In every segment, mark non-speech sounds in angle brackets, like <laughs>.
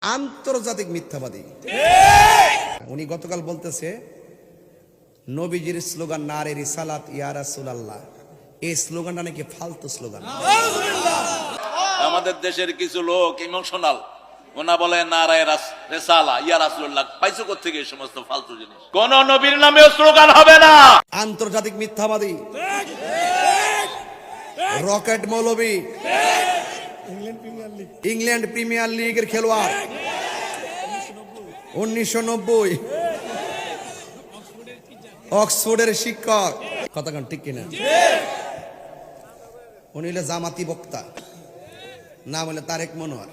আন্তর্জাতিক মিথ্যাবাদী। উনি গতকাল বলতেছে নবীজির স্লোগান নারে রিসালাত ইয়া রাসূলুল্লাহ। এই স্লোগানটা নাকি ফালতু স্লোগান। আমাদের দেশের কিছু লোক ইমোশনাল। ওনা বলে নারায় রাস- রেসালা ইয়া রাসুল্লাহ পাইছো থেকে এই সমস্ত ফালতু জিনিস? কোন নবীর নামে স্লোগান হবে না। আন্তর্জাতিক মিথ্যাবাদী। রকেট মৌলবী ইংল্যান্ড প্রিমিয়ার লিগের খেলোয়াড়। উনিশশো নব্বই। অক্সফোর্ডের শিক্ষক। কতক্ষণ ঠিক কিনা? উনি হলে জামাতি বক্তা। নাম হলে তারেক মনোয়ার।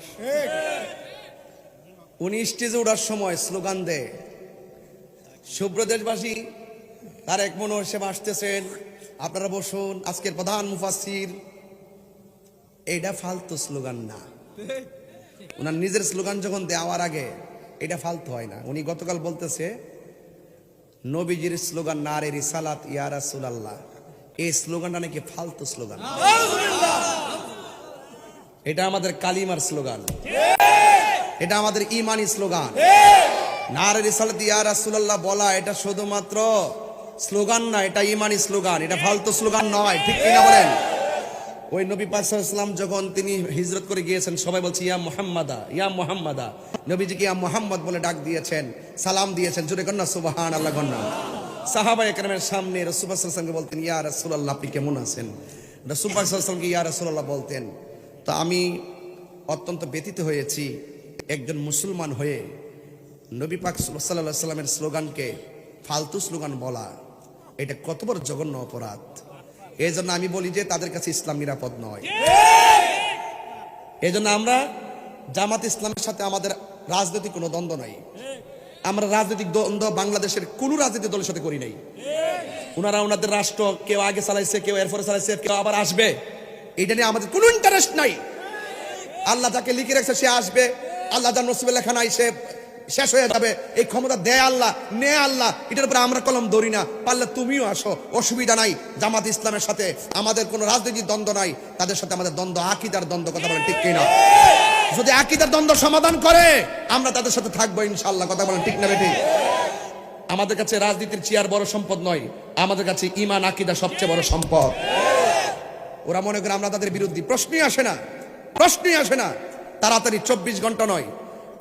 উনি স্টেজে ওঠার সময় স্লোগান দেয় শুভ্র দেশবাসী, তারেক মনোহর সাহেব আসতেছেন। আপনারা বসুন, আজকের প্রধান মুফাসির এইটা ফালতু স্লোগান না। ওনার নিজের স্লোগান যখন দেওয়ার আগে এটা ফালতু হয় না। উনি গতকাল বলতেছে, নবীজির স্লোগান না রে রিসালাত ইয়া রাসূলুল্লাহ। এই স্লোগানটা নাকি ফালতু স্লোগান। এটা আমাদের কালিমার স্লোগান। এটা আমাদের ইমানি স্লোগান। না নারে রিসালাত ইয়া রাসূলুল্লাহ বলা এটা শুধুমাত্র স্লোগান না, এটা ইমানি স্লোগান। এটা ফালতু স্লোগান নয়, ঠিক কিনা বলেন? ওই নবী সাল্লাল্লাহু যখন তিনি হিজরত করে গিয়েছেন, সবাই বলছে, ইয়া মুহাম্মাদা, ইয়া মোহাম্মদা। নবীজিকে ইয়া মোহাম্মদ বলে ডাক দিয়েছেন, সালাম দিয়েছেন। জোরে কন্যা সুবহান আল্লাহ কন্যা। সাহাবা একরামের সামনে ওয়াসাল্লামকে বলতেন, ইয়া রাসূলুল্লাহ, আপনি কেমন আছেন? ওয়াসাল্লামকে ইয়া রাসূলুল্লাহ বলতেন, তো আমি অত্যন্ত ব্যতীত হয়েছি, একজন মুসলমান হয়ে। নবী পাক সাল্লাহ সাল্লামের স্লোগানকে ফালতু স্লোগান বলা, এটা কত বড় জঘন্য অপরাধ। এই জন্য আমি বলি যে তাদের কাছে ইসলাম নিরাপদ নয়। এই জন্য আমরা জামাত ইসলামের সাথে আমাদের রাজনৈতিক কোনো দ্বন্দ্ব নাই। আমরা রাজনৈতিক দ্বন্দ্ব বাংলাদেশের কোন রাজনৈতিক দলের সাথে করি নাই। ওনারা ওনাদের রাষ্ট্র কেউ আগে চালাইছে, কেউ এরপরে চালাইছে, কেউ আবার আসবে। এটা নিয়ে আমাদের কোনো ইন্টারেস্ট নাই। আল্লাহ যাকে লিখে রেখেছে সে আসবে। আল্লাহ যার নসিবে লেখা নাই, সে শেষ হয়ে যাবে। এই ক্ষমতা দেয় আল্লাহ নে আল্লাহ। এটার উপরে আমরা কলম ধরি না। পারলে তুমিও আসো। অসুবিধা নাই। জামাত ইসলামের সাথে আমাদের কোনো রাজনৈতিক দ্বন্দ্ব নাই। তাদের সাথে আমাদের দ্বন্দ্ব, আকিদার দ্বন্দ্ব, কথা বলেন ঠিক কিনা? যদি আকিদার দ্বন্দ্ব সমাধান করে, আমরা তাদের সাথে থাকব ইনশাল্লাহ কথা বলেন ঠিক না বেঠিক? আমাদের কাছে রাজনীতির চেয়ার বড় সম্পদ নয়। আমাদের কাছে ইমান, আকিদা সবচেয়ে বড় সম্পদ। ওরা মনে করে আমরা তাদের বিরুদ্ধে প্রশ্নই আসে না। প্রশ্নই আসে না। তাড়াতাড়ি চব্বিশ ঘণ্টা নয়।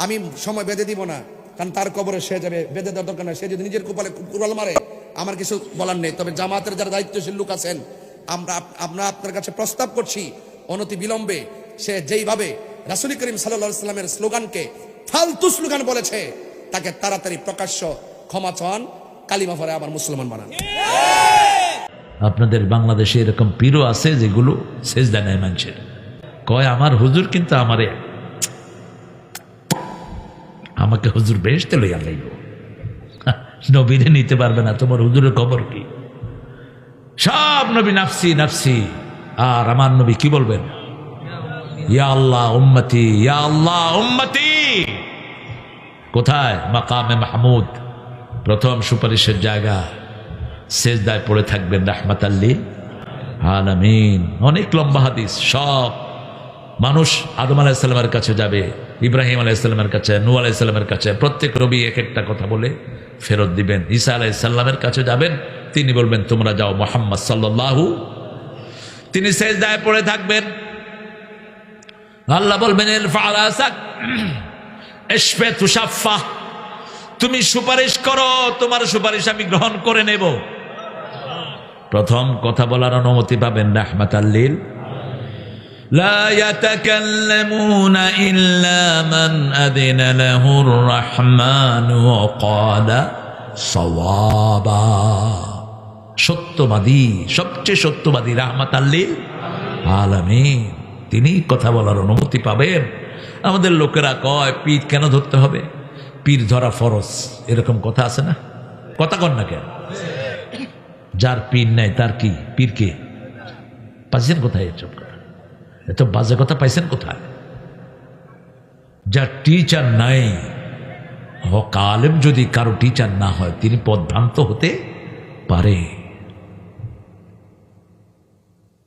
আমি সময় বেঁধে দিব না, কারণ তার কবরে সে যাবে, বেঁধে দেওয়ার দরকার নাই। সে যদি নিজের কপালে কুড়াল মারে, আমার কিছু বলার নেই। তবে জামাতের যারা দায়িত্বশীল লোক আছেন, আমরা আমরা আপনার কাছে প্রস্তাব করছি, অনতি বিলম্বে সে যেইভাবে রাসুল করিম সাল্লা সাল্লামের স্লোগানকে ফালতু স্লোগান বলেছে, তাকে তাড়াতাড়ি প্রকাশ্য ক্ষমা চান, কালিমা ভরে আবার মুসলমান বানান। আপনাদের বাংলাদেশে এরকম পীরও আছে যেগুলো সেজদা নেয় মানুষের। কয়, আমার হুজুর কিন্তু আমারে আমাকে হুজুর বেহেশতে লইয়া লাইব <laughs> নবীরে নিতে পারবে না, তোমার হুজুরের খবর কি? সব নবী নাফসি নাফসি। আর আমার নবী কি বলবেন? ইয়া আল্লাহ উম্মতি, ইয়া আল্লাহ উম্মতি। কোথায়? মাকামে মাহমুদ। প্রথম সুপারিশের জায়গা। সেজদায় পড়ে থাকবেন রাহমাত আল্লিল আলামিন। অনেক লম্বা হাদিস সব মানুষ আদম আলাহিসাল্লামের কাছে যাবে, ইব্রাহিম আলাইসাল্লামের কাছে নু আলাইসাল্লামের কাছে, প্রত্যেক রবি এক একটা কথা বলে ফেরত দিবেন। ঈসা আলাইসাল্লামের কাছে যাবেন, তিনি বলবেন, তোমরা যাও মোহাম্মদ সাল্লাল্লাহু তিনি সেজদায় পড়ে থাকবেন। আল্লাহ বলবেন তুমি সুপারিশ করো, তোমার সুপারিশ আমি গ্রহণ করে নেব। প্রথম কথা বলার অনুমতি পাবেন রাহমাত আল্লিল لا يتكلمون إلا من أذن له الرحمن وقال صوابا সত্যবাদী সবচেয়ে সত্যবাদী রাহমাত আল্লিল আলামিন তিনি কথা বলার অনুমতি পাবেন আমাদের লোকেরা কয় পীর কেন ধরতে হবে পীর ধরা ফরজ এরকম কথা আছে না কথা কন না কেন যার পীর নাই তার কি পীর কে পাইছেন কোথায় এসব কথা এত বাজে কথা পাইছেন কোথায়? যার টিচার নাই হকালেম যদি কারও টিচার না হয়, তিনি পদভ্রান্ত হতে পারে।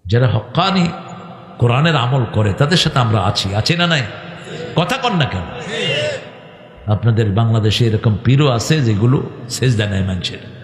যারা হকানি কোরআনের আমল করে, তাদের সাথে আমরা আছি। আছি না নাই? কথা কন না কেন? আপনাদের বাংলাদেশে এরকম পীরও আছে যেগুলো সেজদা নেয় মানুষের।